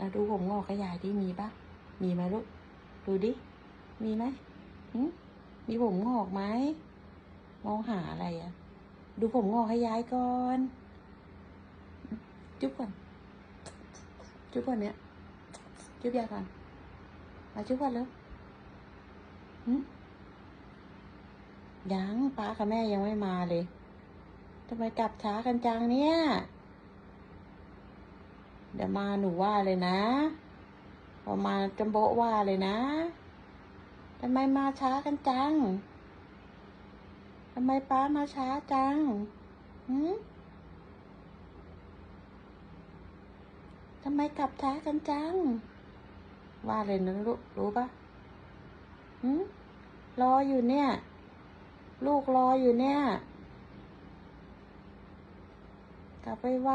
อะดูผมงอกขยายที่มีปะมีไหมลูก ดูดิ มีไหมหึมีผมงอกไหมมองหาอะไรอะดูผมงอกให้ยายก่อน จุ๊บก่อน จุ๊บก่อนเนี้ยจุ๊บยาก่อนมาจุ๊บก่อนแล้วหึยังป้ากับแม่ยังไม่มาเลยทำไมกลับช้ากันจังเนี่ย ดี๋ยวมาหนูว่าเลยนะพอมาจำโบว่าเลยนะทำไมมาช้ากันจังทำไมป้ามาช้าจังหืมทำไมกลับช้ากันจัง ว่าเลยนะลูกรู้ปะหืมรออยู่เนี่ย ลูกรออยู่เนี่ย กลับไปไว